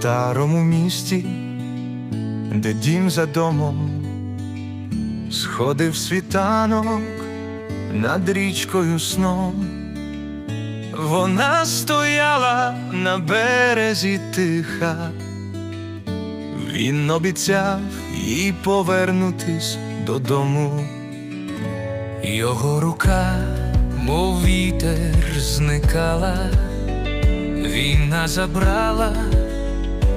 старому місті, де дім за домом сходив світанок над річкою сном. Вона стояла на березі тиха, він обіцяв їй повернутись додому. Його рука, мов вітер, зникала, війна забрала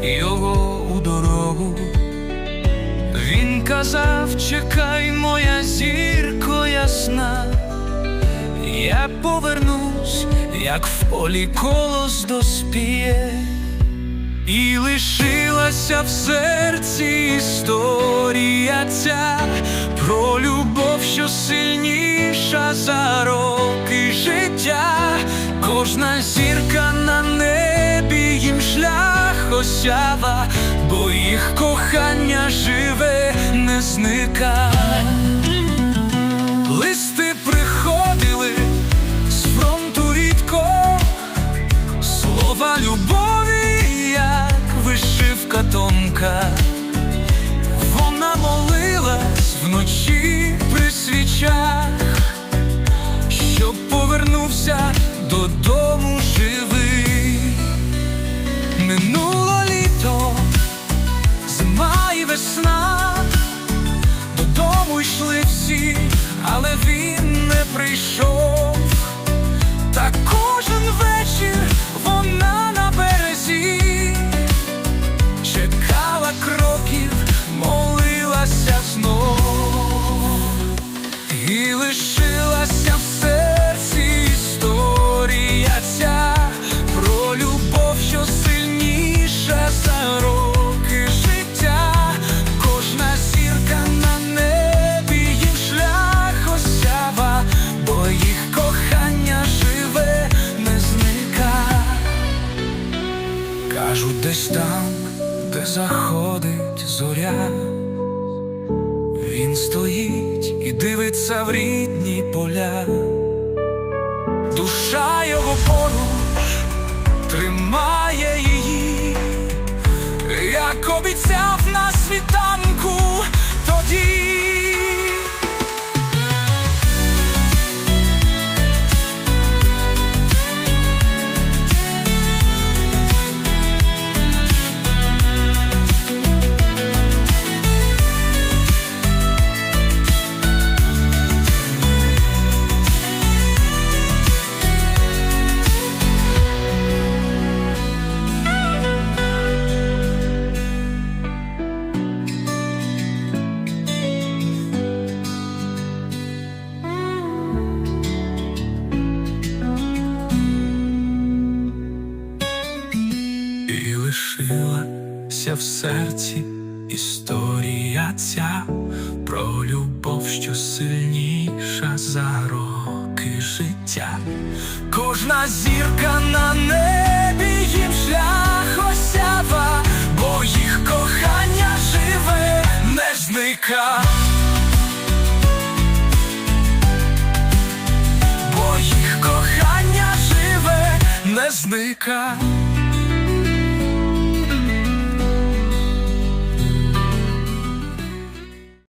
його у дорогу. Він казав, чекай, моя зірко ясна, я повернусь, як в полі колос доспіє, і лишилася в серці історія ця про любов, що сильніша за роки життя. Кожна зірка шлях бо їх кохання живе, не зника. Листи приходили з фронту рідко, слова любові, як вишивка тонка. Йшли але він не прийшов. Та кожен вечір Кажуть, десь там, де заходить зоря, він стоїть і дивиться в рідні поля, душа його поруч тримає її, як обіцяв на світанку тоді. Лишилася в серці історія ця про любов, що сильніша за роки життя. Кожна зірка на небі їм шлях осява, бо їх кохання живе, не зника. Бо їх кохання живе, не зника.